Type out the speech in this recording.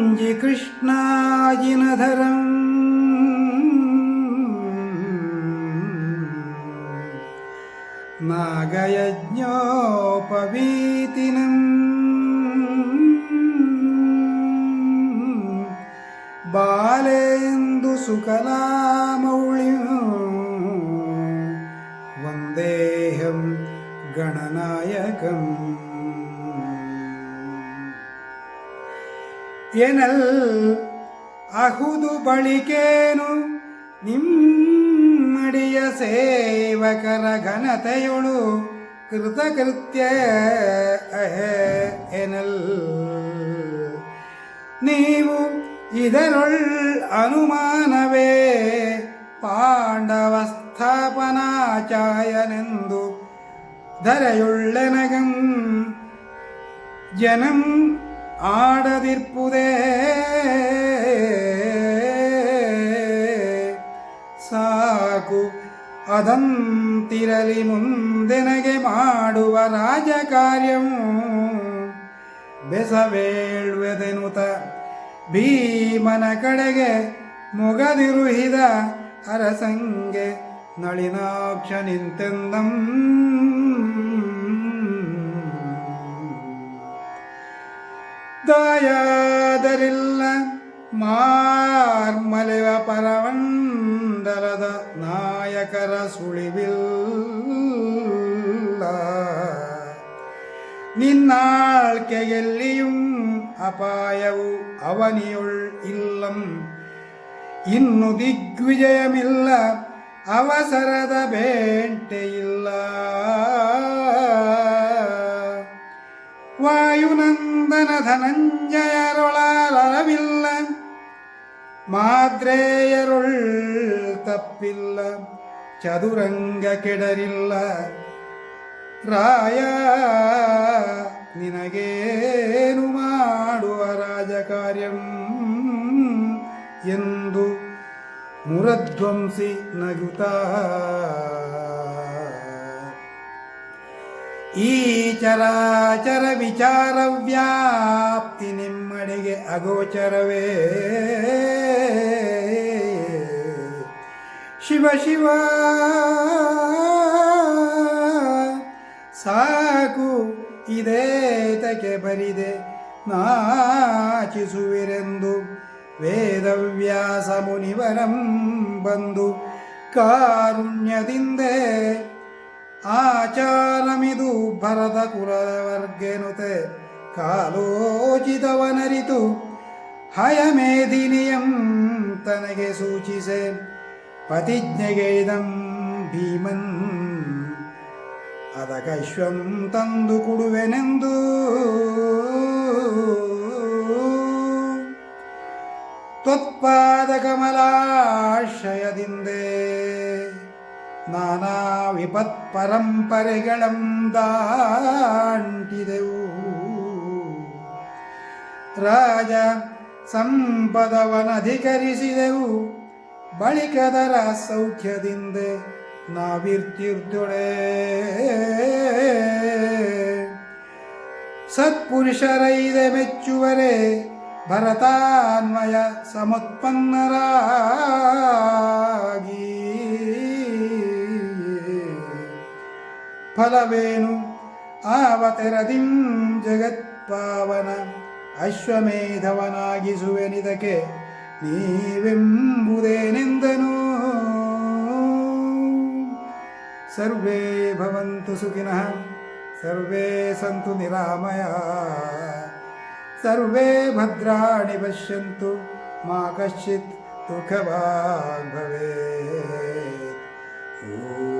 മുഞ്ചി കൃഷ്ണാജിനധരം. നാഗയജ്ഞോപവീതിനം. ബാലേന്ദു സുകലാമൗളിയോ വന്ദേഹം ഗണനായകം. ಏನಲ್ ಅಹುದು ಬಳಿಕೇನು ನಿಮ್ಮಡಿಯ ಸೇವಕರ ಘನತೆಯೊಳು ಕೃತಕೃತ್ಯ ಅಹೆ ಎನಲ್ ನೀವು ಇದರೊಳ್ ಅನುಮಾನವೇ ಪಾಂಡವ ಸ್ಥಾಪನಾಚಾರ್ಯನೆಂದು ಧರೆಯುಳ್ಳೆನಗಂ ಆಡದಿರ್ಪುದೇ ಸಾಕು ಅದಂತಿರಲಿ ಮುಂದೆನಗೆ ಮಾಡುವ ರಾಜಕಾರ್ಯವು ಬೆಸವೇಳುವೆದೆನುತ ಭೀಮನ ಕಡೆಗೆ ಮೊಗದಿರುಹಿದ ಅರಸಂಗೆ ನಳಿನಾಕ್ಷ ನಿಂತೆಂದಂ ദയാദരില്ല. മാർമലവ പരമണ്ടലത നായകര സുളിവിൽ നിന്നാൾക്കെല്ലിയും അപായവു അവനിയുൾ ഇല്ലം. ഇന്നു ദിഗ്വിജയമില്ല. അവസരത വേണ്ടയിൽ ವಾಯುನಂದನ ಧನಂಜಯರೊಳಲವಿಲ್ಲ ಮಾದ್ರೇಯರುಳ್ ತಪ್ಪಿಲ್ಲ. ಚದುರಂಗ ಕೆಡರಿಲ್ಲ. ರಾಯ ನಿನಗೇನು ಮಾಡುವ ರಾಜಕಾರ್ಯಂ ಎಂದು ಮುರಧ್ವಂಸಿ ನಗುತ್ತಾ. ಈ ಚರಾಚರ ವಿಚಾರ ವ್ಯಾಪ್ತಿ ನಿಮ್ಮಡೆಗೆ ಅಗೋಚರವೇ. ಶಿವ ಶಿವ, ಸಾಕು ಇದೇತಕ್ಕೆ ಬರಿದೆ ನಾಚಿಸುವಿರೆಂದು. ವೇದವ್ಯಾಸ ಮುನಿವರಂ ಬಂದು ಕಾರುಣ್ಯದಿಂದೇ ಆಚಾರಮಿದು ಭರದ ಕುಲವರ್ಗೆನುತೆ ಕಾಲೋಚಿತವನರಿತು. ಹಯಮೇದಿನಿಯಂ ತನಗೆ ಸೂಚಿಸೆ. ಪತಿಜ್ಞೆಗೆ ಇದಂ ಭೀಮನ್. ಅದಕಶ್ವಂ ತಂದು ಕೊಡುವೆನೆಂದು. ತ್ವತ್ಪಾದ ಕಮಲಾಶಯದಿಂದೇ ನಾನಾ ವಿಪತ್ ಪರಂಪರೆಗಳಂದಾಂಟಿದೆವು ರಾಜ ಸಂಪದವನಧಿಕರಿಸಿದೆವು. ಬಳಿಕದರ ಸೌಖ್ಯದಿಂದ ನಾವಿರ್ತಿರ್ದೊಳೆ. ಸತ್ಪುರುಷರೈದೆ ಮೆಚ್ಚುವರೆ ಭರತಾನ್ವಯ ಸಮುತ್ಪನ್ನರಾಗಿ. ಫಲವೇನು ಆವತೆರದಿಂ ಜಗತ್ಪಾವನ ಅಶ್ವಮೇಧವನಾಗಿಸುವೆನಿದಕ್ಕೆ ನೀವೆಂಬುದೇನೆಂದನು. ಸರ್ವೇ ಭವಂತು ಸುಖಿನಃ, ಸರ್ವೇ ಸಂತು ನಿರಾಮಯ. ಸರ್ವೇ ಭದ್ರಾಣಿ ಪಶ್ಯಂತು, ಮಾ ಕಶ್ಚಿತ್ ದುಃಖವಾಗ್ ಭವೇತ್. ಓಂ